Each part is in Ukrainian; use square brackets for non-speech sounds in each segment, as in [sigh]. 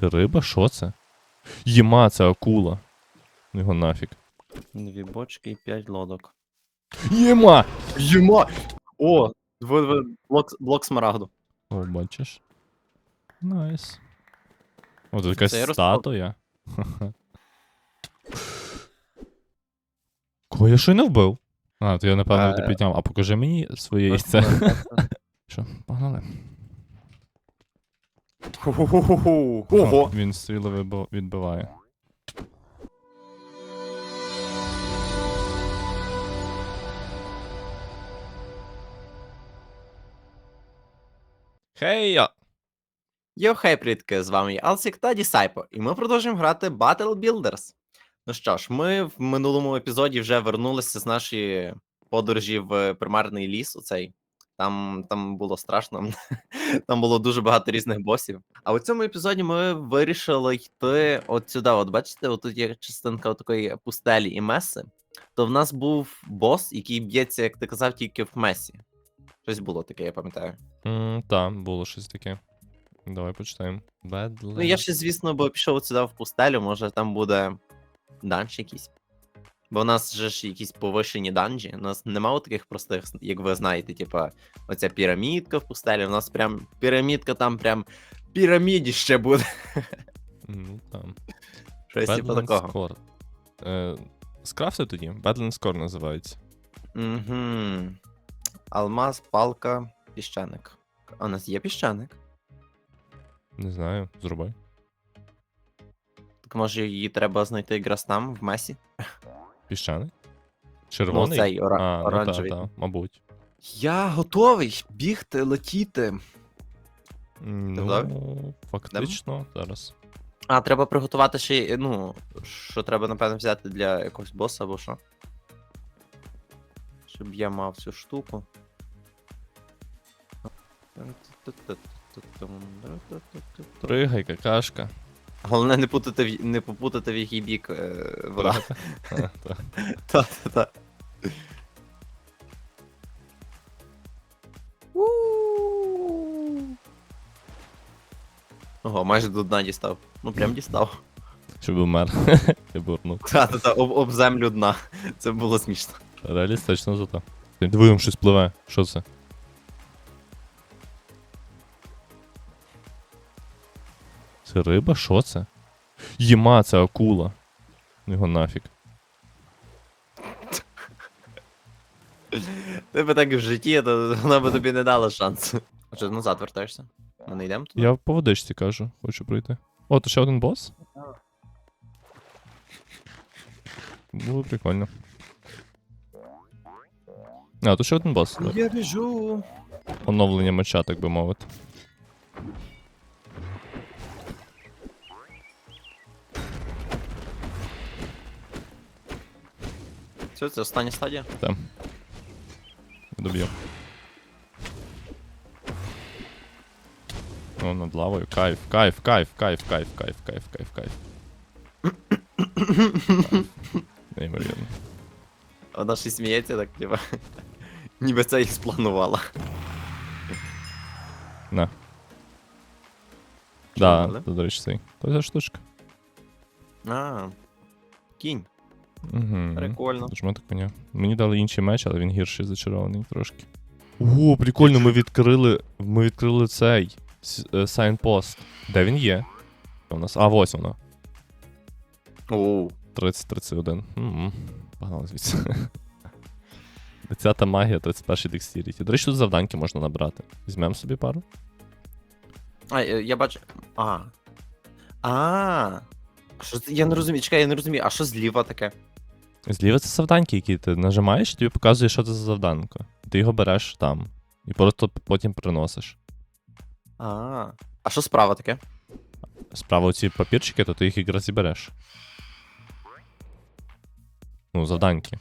Це риба? Що це? Єма, це акула. Його нафіг. Дві бочки і п'ять лодок. Єма! Юма! О! дво- дво- Блок, блок смарагду. О, бачиш. Найс. О, тут якась Це я статуя. [laughs] Кого я щойно вбив? А, то я напевно Е. не підняв. А покажи мені своє яйце. на- [laughs] Що, погнали. Ху-ху-ху-ху. Ого! Він стріли відбиває. Хей-я! Йо, хей, привітки, з вами Алсік та Дісайпо, і ми продовжуємо грати Battle Builders. Ну що ж, ми в минулому епізоді вже вернулися з нашої подорожі в примарний ліс. Оцей. Там, там було страшно. [laughs] Там було дуже багато різних босів. А у цьому епізоді ми вирішили йти от сюди. От бачите, от тут є частинка такої пустелі і меси. То в нас був бос, який б'ється, як ти казав, тільки в месі. Щось було таке, я пам'ятаю. Mm, так, було щось таке. Давай почитаємо. Ну, я ще, звісно, бо пішов от сюди в пустелю, може там буде данж якийсь. Бо у нас же ж якісь повишені данжі. У нас немає таких простих, як ви знаєте, типа, оця пірамідка в пустелі. У нас прям пірамідка там прям пірамідіще буде. Ну, там. Щось типу такого. Core. Е, скрафти тоді? Badlands Core називається. Угу. Алмаз, палка, піщаник. А у нас є піщаник. Не знаю, зрубай. Так може її треба знайти якраз там, в месі? Піщаний? Червоний? Ну, цей ора- а, ну, та, та, мабуть. Я готовий бігти, летіти. Ну, фактично, зараз. А, треба приготувати ще, й, ну, що треба, напевно, взяти для якогось боса або що. Щоб я мав цю штуку. Пригай, какашка. Головне не путати в, не попутати в який бік е, вода. А, та. [laughs] Та-та-та. Ого, майже до дна дістав. Ну прям дістав. Щоб умер. [laughs] Я бурнув. Та-та-та, об, об землю дна. Це було смішно. Реалістично зато. Диви, там щось пливе. Що це? Це риба? Що це? Єма, це акула. Ну Його нафіг. Ти би так в житті, то вона би тобі не дала шансу. А що, назад вертаєшся? Ми не йдемо туди? Я по водичці кажу, хочу пройти. О, то ще один бос? Було прикольно. А, то ще один бос. так. Я біжу. Оновлення меча, так би мовити. Все, це остання стадія. Там. Доб'ю. О, над лавою. Кайф, кайф, кайф, кайф, кайф, кайф, кайф, кайф, кайф. Кайф. Неймовірно. Вона ще сміється, так типа. Ніби це і спланувала. На. Що, Да, але? це, до речі, цей. То ця штучка. А. Кінь. Угу. Прикольно. Тож так поняв. Мені дали інший меч, але він гірший зачарований трошки. О, прикольно, ми відкрили. Ми відкрили цей е, сайнпост. Де він є? У нас. А, ось воно. Оу. 30-31. М, Погнали звідси. [laughs] 10 магія, 31 декстеріті. До речі, тут завданьки можна набрати. Візьмемо собі пару. А, е, я бачу. А. А. Що це? Я не розумію. Чекай, я не розумію. А що зліва таке? Зліва це завданьки, які ти нажимаєш, і тобі показує, що це за завданко. Ти його береш там. І просто потім приносиш. А. А що справа таке? Справа оці папірчики, то ти їх якраз і береш. Ну, завданьки.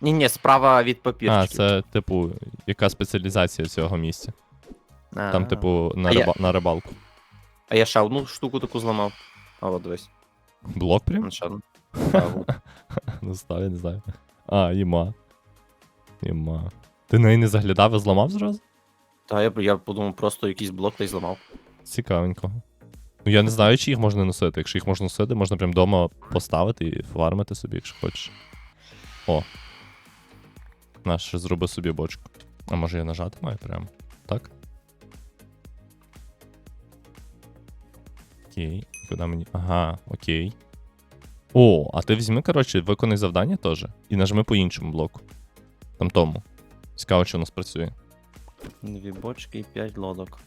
Ні, ні, справа від А, це, типу, яка спеціалізація цього місця. Там, А. типу, на, А я- риба... на рибалку. А я ще одну штуку таку зламав. А от дивись. Блок прям? Ще одну. Праву. [laughs] Ну, став, я не знаю. А, іма. Іма. Ти неї не заглядав і зламав зразу? Та я, я подумав, просто якийсь блок та й зламав. Цікавенько. Ну я не знаю, чи їх можна носити. Якщо їх можна носити, можна прям вдома поставити і фармити собі, якщо хочеш. О. Наш ще зроби собі бочку. А може я нажати маю прямо? Так? Окей. Куди мені. Ага, окей. О, а ти візьми, коротше, виконай завдання теж. І нажми по іншому блоку. Там тому. Цікаво, чи воно спрацює. Дві бочки і п'ять лодок.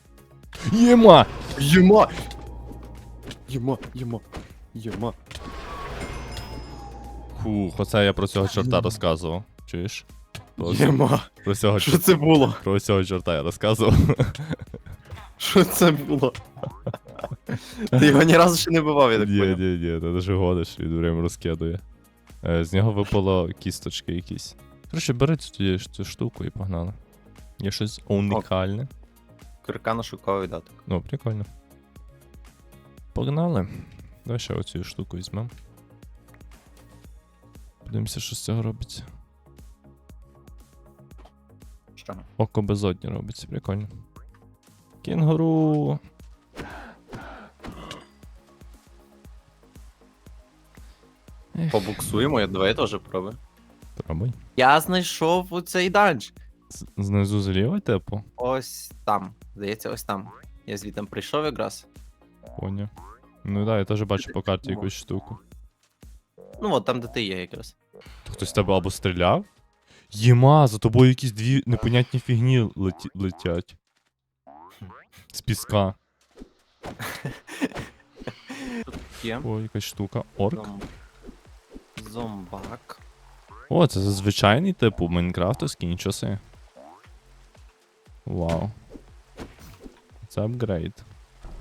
Єма! Єма! Єма, єма, єма. Фух, оце я про цього чорта розказував. Чуєш? Про, Єма. про цього, Що чор- це було? про цього чорта я розказував. Що це було? Ти його ні разу ще не бивав, я так Ні, поняв. ні, ні, ти даже годиш, він прям розкидує. Е, З нього випало кісточки якісь. Коротше, бери цю, цю штуку і погнали. Є щось унікальне. Кирка на шуковий даток. Ну, прикольно. Погнали. Давай ще оцю штуку візьмемо. Подивимося, що з цього робиться. Що? Око безодні робиться, прикольно. Кінгуру. Побуксуємо, я давай я теж пробую. Пробуй. Я знайшов у цей данж. З- Знизу зліва, типу. Ось там. Здається, ось там. Я звідти прийшов якраз. Поняв. Ну да, я теж бачу по карті якусь штуку. Ну от там, де ти є якраз. То хтось тебе або стріляв? Єма, за тобою якісь дві непонятні фігні леті... летять. З піска. [laughs] Є. О, якась штука. Орк. Зом... Зомбак. О, це звичайний типу майнкрафтовський, нічого собі. Вау. Це апгрейд.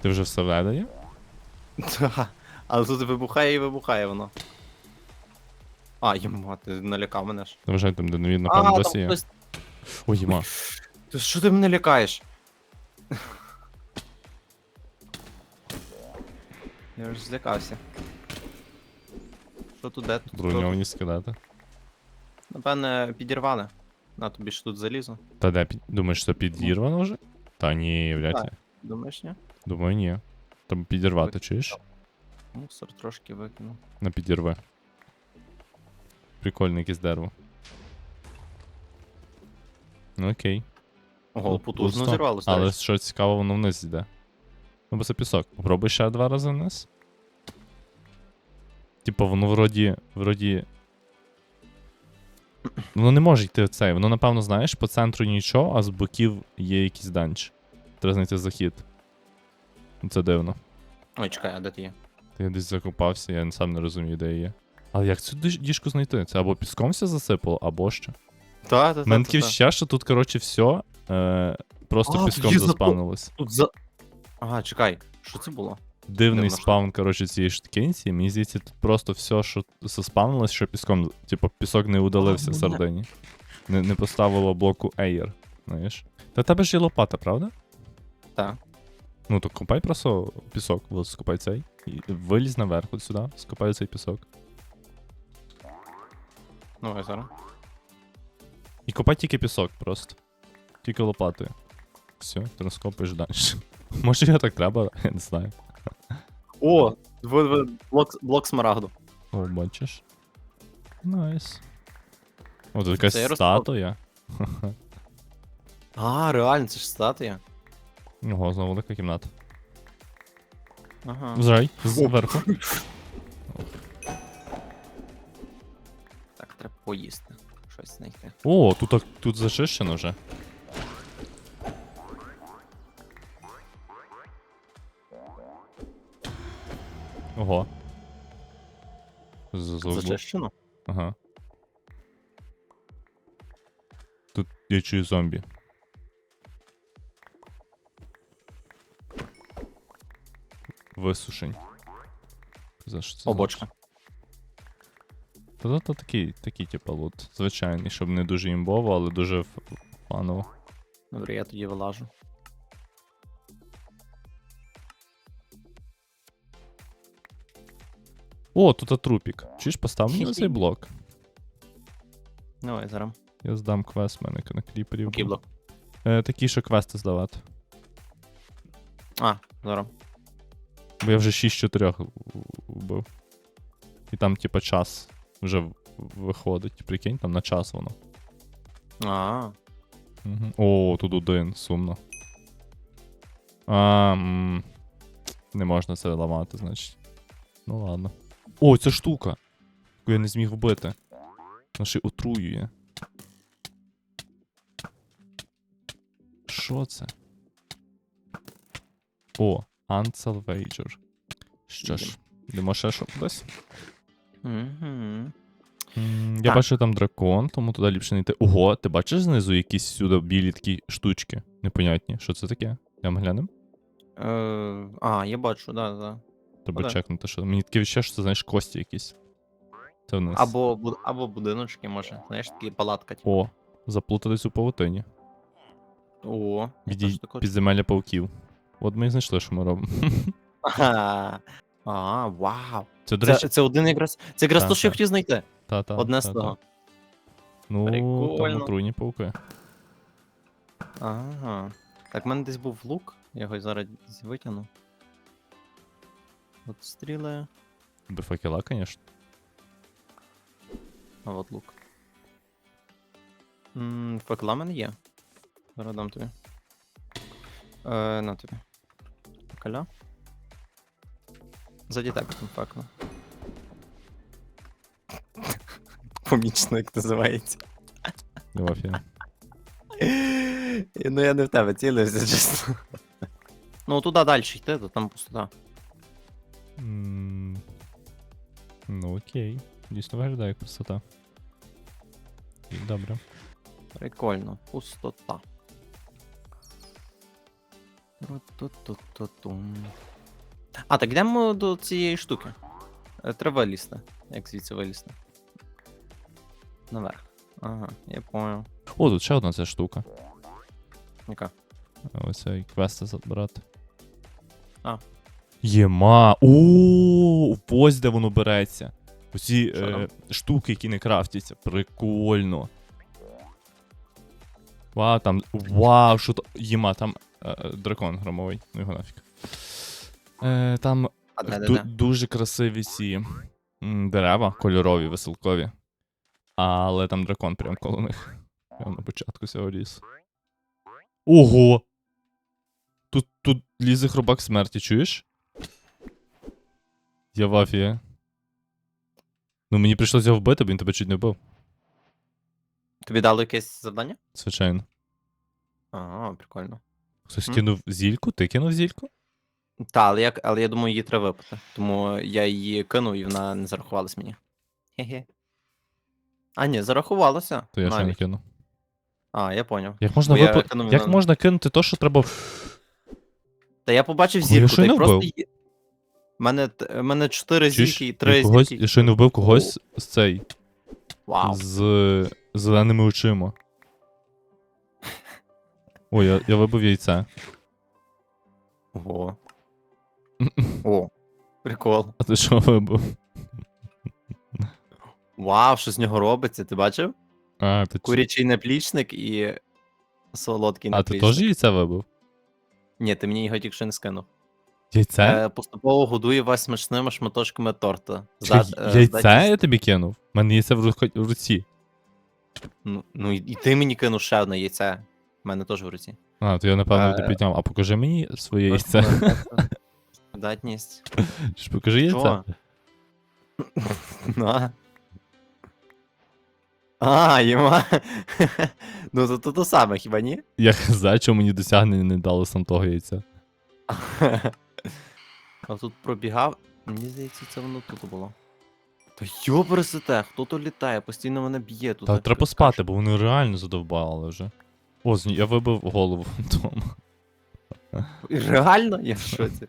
Ти вже всередині? Та, Але тут вибухає і вибухає воно. А, єма, ти налякав мене ж. Ти вже там, де не видно, А, досі є. хтось. Ой, єма. Ти що ти мене лякаєш? Я ж злякався. Що тут де тут? хто? Броньовані скелети. Напевне, підірвали. На тобі ж тут залізо. Та де під... Думаєш, що підірвано вже? Та ні, блядь. Так. Думаєш, ні? Думаю, ні. Там підірвати, чуєш? Мусор трошки викинув. На підірве. Прикольне якесь дерево. Ну окей. Ого, Ну, потужно зірвалося. Але що цікаво, воно вниз йде. Ну, бо це пісок. Попробуй ще два рази вниз. Типа, воно вроді. вроді. Воно не може йти в цей. Воно, напевно, знаєш, по центру нічого, а з боків є якийсь данч. Треба знайти захід. Це дивно. Ой, чекай, а де ти є? Та Я десь закопався, я сам не розумію, де я є. Але як цю діж- діжку знайти? Це або піском все засипало, або що. Та, та, У мене таке відчуття, що тут, коротше, все е, просто А, піском є запо- заспавнилось. Тут за. Ага, чекай, що це було? Дивний Дивно, спаун, коротше, цієї штукенці. Мені здається, тут просто все, що заспавнилось, що піском. Типу, пісок не удалився А, ну, всередині. Не, не поставило блоку Air, знаєш. Та в тебе ж є лопата, правда? Так. Ну, то копай просто пісок, от скопай цей. І вилізь наверх от сюди, скопай цей пісок. Ну, я зараз. І копай тільки пісок просто. Тільки лопатою. Все, ти розкопаєш далі. [laughs] Може його так треба, я не знаю. О! ви- ви- Блок, блок смарагду. О, бачиш. Найс. О, тут якась Це я статуя. [laughs] А, реально, це ж статуя. Ого, знову велика кімната. Ага. Зрай, зверху. Так, треба поїсти. Щось знайти. О, тут, так- тут зачищено вже. Ого. Зачищено? Ага. Тут я чую зомбі. Висушень. За що це? О, за- бочка. Та то, такий, такий, типу, лут. Звичайний, щоб не дуже імбово, але дуже фаново. Добре, я тоді вилажу. О, тут а трупік. Чуєш, постав мені цей блок. Я зараз. Я здам квест, в мене на кліперів. Який блок? Е, такі, що квести здавати. А, зараз. Бо я вже 6-4 вбив. І там, типа, час вже виходить. Прикинь, там на час воно. А, Угу. О, тут один, сумно. А, м, не можна це ламати, значить. Ну ладно. О, ця штука. Яку я не зміг вбити. Вона ще й отруює. Що це? О, Unsalvager. Що ж, йдемо ще що кудись. угу. М, Я Так. бачу там дракон, тому туди ліпше не йти. Ого, ти бачиш знизу якісь сюди білі такі штучки? Непонятні. Що це таке? Йдемо глянемо? Е, а, я бачу, да, да. Треба да. чекнути, що. Мені таке відчуття, що це, знаєш, кості якісь. Це вниз. Або, буд- або будиночки, може. Знаєш, такі палатка. типу. О, заплутались у павутині. О, я Відій підземелля пауків. От ми і знайшли, що ми робимо. Ага. [laughs] А, вау. Це, до Це, речі, це один якраз. Це якраз Та, то, що я та. хотів знайти. та, та, Одне з та, того. та. Ну, там Прикольно. отруйні пауки. Ага. Так, в мене десь був лук, я його зараз витягну. От стріли, Без факела, звісно. а от лук. М, Факела в мене є. Зараз дам тобі. Е, на тобі. Факеля. Заді тебе там факела. Помічник називається. Мафія. Ну я не в тебе цілився, чесно. Ну туди далі йти, то там пустота. Окей. Дійсно виглядає як. І Добре. Прикольно, пустота. А, так йдемо до цієї штуки. Е, Треба вилізти. Як звідси вилізти. Наверх. Ага, я понял. О, тут ще одна ця штука. Яка? Оцей квести забрати. А. Єма. О, ось де воно береться. Оці е, штуки, які не крафтяться. Прикольно. Вау, там. Вау, що то. Єма, там е, е, дракон громовий. Ну його нафіг. Е, там А ду- дуже красиві ці м, дерева, кольорові, веселкові. Але там дракон прям коло них. Прямо на початку цього лісу. Ого! Тут, тут лізе хробак смерті, чуєш? Я в афії. Ну мені прийшлося його вбити, бо він тебе чуть не вбив. Тобі дали якесь завдання? Звичайно. Ага, прикольно. Хтось М. кинув зільку? Ти кинув зільку? Та, але я, але я думаю, її треба випити. Тому я її кинув і вона не зарахувалась мені. Хе-хе. А, ні, зарахувалося. То я ще не навіть. кинув. А, я поняв. Як можна Бо я кинув Як на- можна кинути то, що треба. Та я побачив Кого я зірку, ще та й не просто. вбив? Мене, т- мене чотири Чуєш? зірки і Я три когось... зірки. Я щойно вбив когось з цей. Вау. З зеленими очима. О, я, я вибив яйце. Ого. [laughs] О. Прикол. А ти що вибив? Вау, що з нього робиться, ти бачив? А, ти, Курячий наплічник і солодкий а ти наплічник. теж яйце вибив? Ні, ти мені його тільки що не скинув. Яйце? Е, поступово годує вас смачними шматочками торта. Здат- е, яйце здатність- я тобі кинув? У мене яйце в рук- в руці. Ну, ну і і ти мені кинув ще одне яйце. У мене теж в руці. А, то я напевно Е, не підняв. А покажи мені своє яйце. [laughs] Здатність. Ж покажи яйце. Що? Ну, а. Єма. [laughs] ну то то, то саме, хіба ні? Я за чому мені досягнення не дали сам того яйця. [laughs] А тут пробігав. Мені здається, це воно тут було. Та йобресете, хто то літає, постійно мене б'є тут. Та треба ти спати, бо вони реально задовбали вже. О, я вибив голову [laughs] фантома. Реально? Я в шоці.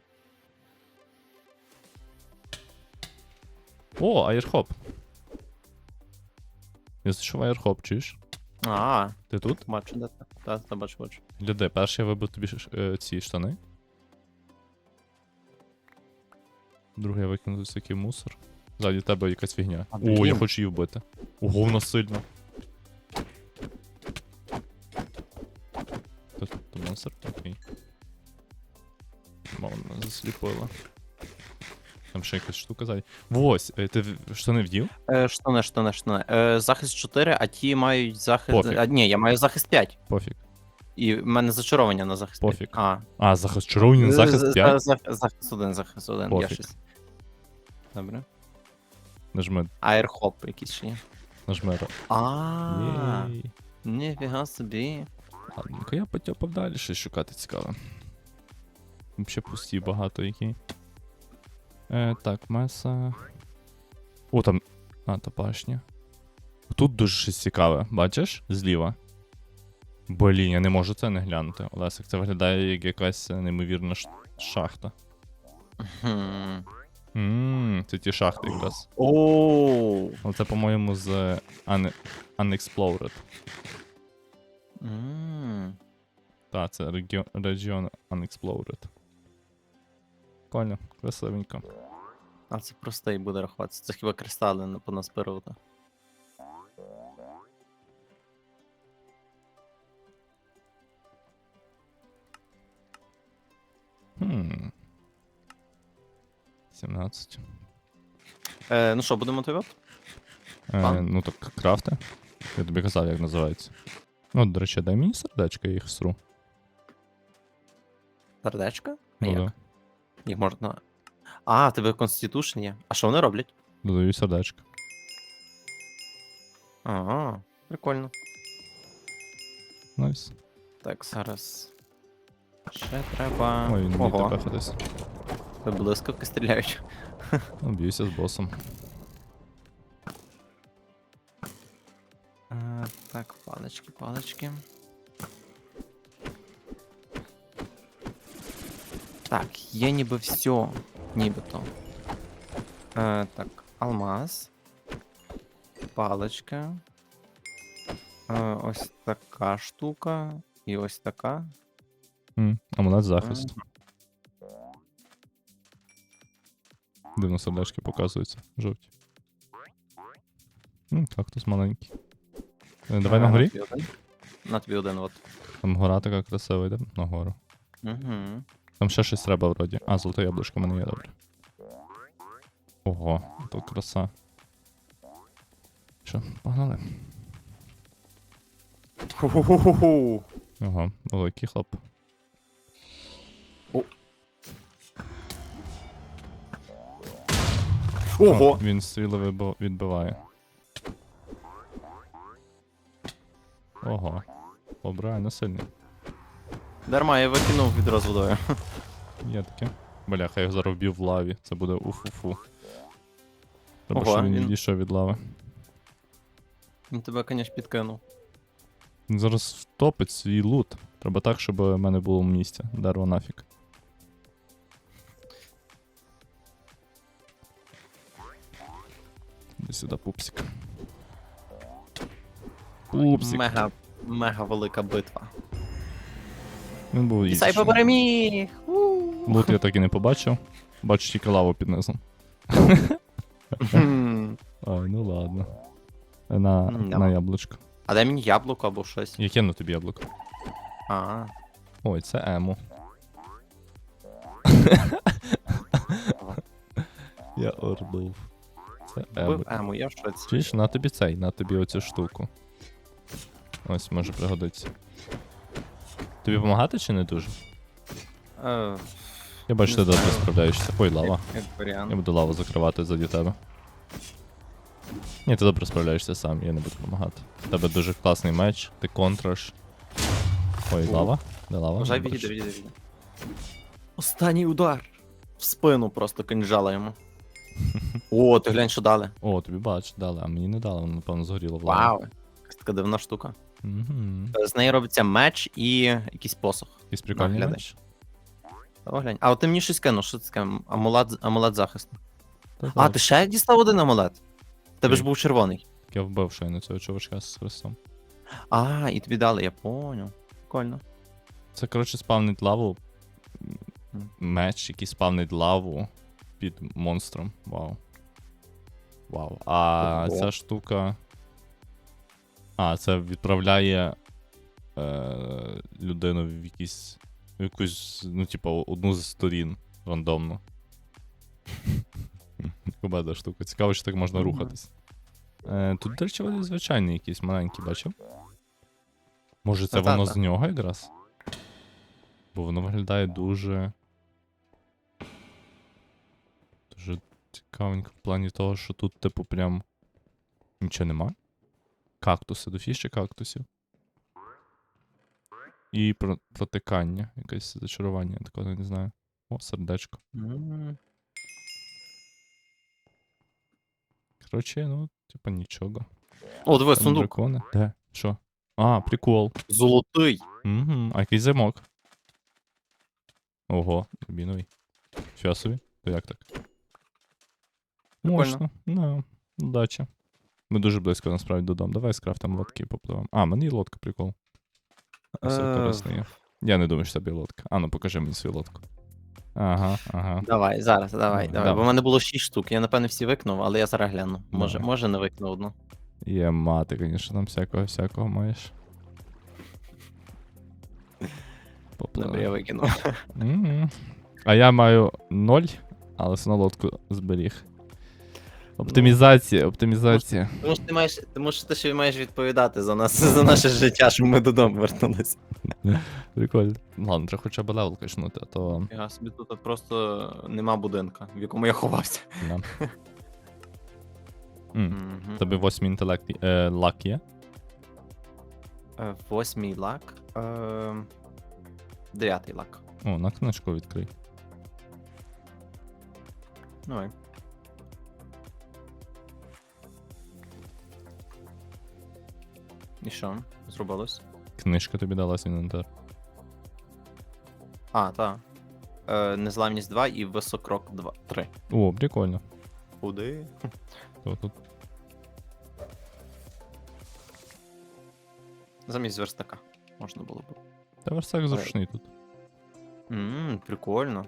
О, аєрхоп. Я знайшов аєрхоп, чуєш? А, Ти тут? бачу, де ти. Та, та бачу, бачу. Гляди, перший я вибив тобі е, ці штани. Другий я викинув всякий мусор. Ззаді тебе якась фігня. А, О, я хочу її вбити. Ого, вона сильна. Тут тут монстр? Окей. Мама засліпила. Там ще якась штука ззаді. Ось, е, ти штани вдів? Е, штани, штани, штани. Е, захист 4, а ті мають захист. Пофіг. А, ні, я маю захист 5. Пофіг. І в мене зачарування на захист 5. Пофіг. А, А, захист червоний на захист з- 5? за- Захист 1, захист 1, я Пофіг. щось. Добре. Нажми, Аерхоп якийсь ще є. нажми. А, Єй. ніфіга собі. Ладненько, я потяпав далі щось шукати цікаве. Ще пусті багато які. Е, так, меса. О, там. А, та пашня. Тут дуже щось цікаве, бачиш? Зліва. Блін, я не можу це не глянути. Олесик, це виглядає як якась е, неймовірна шахта. Ммм, це ті шахти якраз. Але це, по-моєму, з Un- Unexplored. М. Так, це регіон, регіон Unexplored. Прикольно, красивенько. А це простий буде рахуватися. Це хіба кристали на- поназбирувати. Хм. 17. Е, ну що, будемо мотивати? Е, Пан? ну так, крафти. Я тобі казав, як називається. Ну, до речі, дай мені сердечко, я їх сру. Сердечко? А Ну, як? да. Їх можна. А, в тебе Constitution є. А що вони роблять? Додаю сердечко. Ага, прикольно. Найс. Так, зараз. Ще треба. Ой, він не Ого, тебе ходись. це блискавки стріляють. [laughs] Ну, б'юся з босом. А, так, палички, палички. Так, є ніби все. Нібито. Е, так, алмаз. Паличка. Е, ось така штука. І ось така. М, Амулет захист. Дивно сердечки показуються. Жовті. М, Кактус маленький. Е, Давай Е, на горі. На тобі один, от. Там гора така красива, йде на гору. Угу. Там ще щось треба вроді. А, золоте яблучко в мене є добре. Ого, то краса. Що, погнали? Ху-ху-ху-ху. Ого, великий хлоп. Ого! О, він стріли відбиває. Ого. Хлоп реально сильний. Дарма, я викинув відро з водою. Є таке. Бляха, я його зараз вб'ю в лаві. Це буде уфу-фу. Треба, щоб він він- відійшов від лави. Він тебе, конечно, підкинув. Він зараз втопить свій лут. Треба так, щоб в мене було місця. Дерево нафіг. Сюди, пупсик. Пупсик. Мега, мега велика битва. Він був І ізі. Сайпа переміг! Лут я так і не побачив. Бачу тільки лаву під низом. Ой, ну ладно. На, М, на яблучко. А дай мені яблуко або щось. Я кину тобі яблуко. А, Ой, це ему. Я орнув. Це ему. ему, я в шоці. Чуєш, на тобі цей, на тобі оцю штуку. Ось, може пригодиться. Тобі допомагати чи не дуже? Е, Я бачу, ти Не добре знаю. справляєшся. Ой, лава. як, Я варіант. буду лаву закривати заді тебе. Ні, ти добре справляєшся сам, я не буду допомагати. У тебе дуже класний меч, ти контраш. Ой, О. лава? Де лава? Вважай, Не бачу. відійде, відійде. Останній удар. В спину просто кинжала йому. О, ти глянь, що дали. О, тобі бач, дали, а мені не дали, воно, напевно, згоріло в лаві. Вау. Якась така дивна штука. Угу. З неї робиться меч і якийсь посох. Якийсь прикольний Наглядай. меч. Та глянь. А от ти мені щось кинув, що це таке? Амулет, амулет захисту. А, ти ще дістав один амулет? В Тебе ж Ні. був червоний. Я вбив щойно цього чувачка з хрестом. А, і тобі дали, я поняв. Прикольно. Це, коротше, спавнить лаву. м, Меч, який спавнить лаву під монстром. Вау. Вау. А Ого. ця штука. А, це відправляє е, людину в якісь. В якусь, ну, типа, одну з сторін рандомно. [laughs] кубеда штука. Цікаво, що так можна рухатись. Е, тут, до речі, вони звичайні якісь маленькі, бачив? Може, це воно з нього якраз? Бо воно виглядає. Дуже цікавенько в плані того, що тут, типу, прям. Нічого нема. Кактуси, дофіще кактусів. І про- протикання, якесь зачарування, я такого не знаю. О, сердечко. Коротше, ну, типа нічого. О, диви, Там сундук. дракони. Де? Що? А, прикол. Золотий. Угу. А який замок? Ого, рубіновий. Фіасові? То як так? Можна. Да. Удача. Ми дуже близько насправді додому. Давай скрафтимо лодки і попливемо. А, є лодка, прикол. Все Е, є. Я не думаю, що це є лодка. А ну покажи мені свою лодку. Ага, ага. Давай, зараз, давай, Давай. Бо в мене було 6 штук. Я, напевне, всі викнув, але я зараз гляну. Може, може не викну одну. Є мати, звісно, там всякого всякого маєш. Добре, я викинув. А я маю ноль, але все одно лодку зберіг. Оптимізація, оптимізація. Тому що ти маєш, тому що ти ще маєш відповідати за нас, за наше життя, щоб ми додому вернулися. Прикольно. Ладно, треба хоча б левел качнути, а то. Я собі тут просто нема будинка, в якому я ховався. Да. [laughs] М, Мгм. Тобі восьмий інтелект е, лак є? Е, Восьмий лак. Е, Дев'ятий лак. О, на книжку відкрий. Давай. І що? Зробилось? Книжка тобі далась інвентар. А, так. Е, незламність 2 і високрок 2. 3. О, прикольно. Куди? То тут. Замість верстака. Можна було б. Та версак зручний тут. Ммм, прикольно.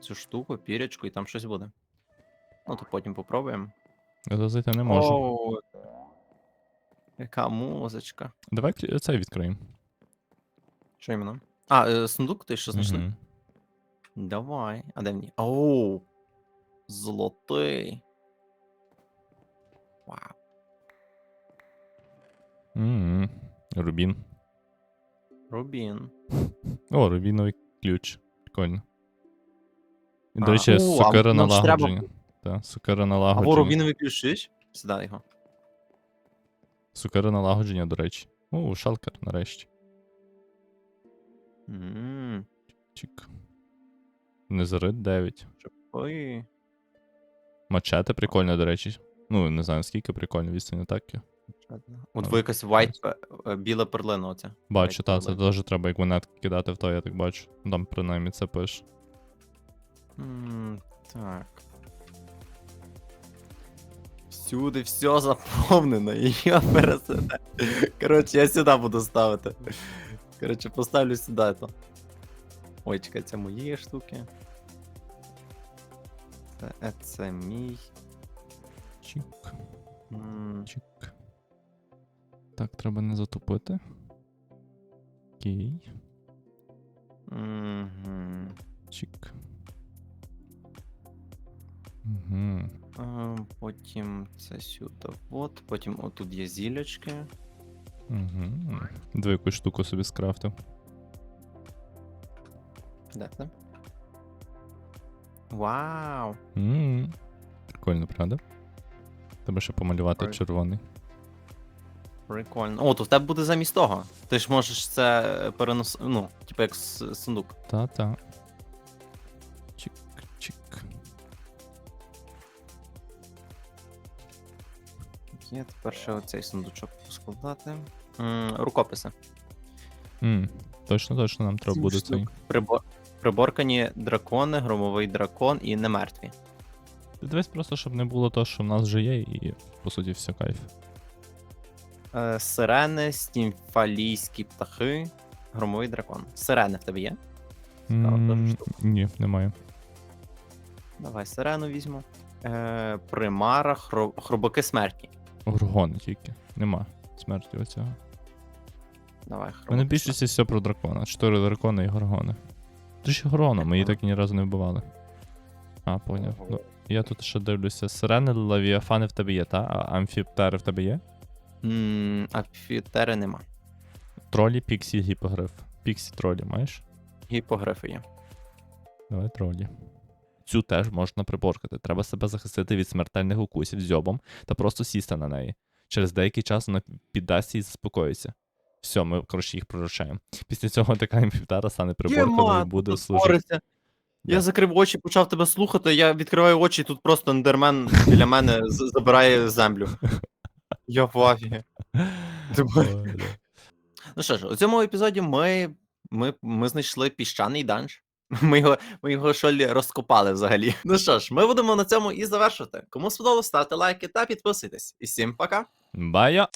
Цю штуку, пірячку, і там щось буде. Ну, то потім попробуємо. Я зайти не можу. О, яка музичка. Давай клі- цей відкриємо. Що іменно? А, е, сундук ти що знайшли? Мгм. Давай. А де мені? Оу. Золотий. Вау. Мгм. Рубін. Рубін. О, рубіновий ключ. Прикольно. І, до речі, сокира ж треба- налагодження. Так, сокира Або рубіновий ключиш? Сюди його. Сокира налагодження, до речі. О, шалкер, нарешті. Ммм. Чик. Незарит 9. Ой. Мачете прикольно, до речі. Ну, не знаю, наскільки прикольно, відстань атаки. От ви якась white, пе- е, біла перлина оця. Бачу, White та, це теж треба як монетки кидати в то, я так бачу. Там принаймні це пише. М, Так. Всюди все заповнено, і я пересиде. Коротше, я сюди буду ставити. Коротше, поставлю сюди то. Ой, чекай, це мої штуки. Це, е, це мій. Чик, чик. Так, треба не затупити. Окей. мгм. Чик. Угу. Потім це сюди. От, потім отут є зілячки. Угу. Дві якусь штуку собі скрафтив. Де це? Вау! м Прикольно, правда? Треба ще помалювати Прикольно. червоний. Прикольно. О, то в тебе буде замість того. Ти ж можеш це перенос... Ну, типу як с- сундук. Та-та. Є тепер ще оцей сундучок поскладати. М, рукописи. М, Точно, точно нам треба Сім буде штук. цей. Прибо... Приборкані дракони, громовий дракон і немертві. Ти Дивись просто, щоб не було того, що в нас вже є, і по суті все кайф. Е, сирени, стімфалійські птахи, громовий дракон. Сирени в тебе є? М, дуже штука. Ні, немає. Давай сирену візьму. Е, примара, хро... хробаки смерті. Горгони тільки. Нема смерті оцього. Давай, У мене більшості все про дракона. Чотири дракони і горгони. Ти ж горгона, ми її так і ні разу не вбивали. А, поняв. Ну, я тут ще дивлюся. Сирени, лавіафани в тебе є, та? А амфіптери в тебе є? М, Апфітери нема. Тролі, піксі, гіпогриф. Піксі тролі маєш? Гіпогрифи є. Давай тролі. Цю теж можна приборкати. Треба себе захистити від смертельних укусів зьобом та просто сісти на неї. Через деякий час вона піддасться і заспокоїться. Все, ми, коротше, їх приручаємо. Після цього така імфітара стане приборканою і буде служити. Я Да. закрив очі, почав тебе слухати, я відкриваю очі, і тут просто ендермен біля мене забирає землю. Я в афігі. Ну що ж, у цьому епізоді ми, ми, ми знайшли піщаний данж. Ми його, ми його шолі розкопали взагалі. Ну що ж, ми будемо на цьому і завершувати. Кому сподобалось, ставте лайки та підписуйтесь. І всім пока! Бая!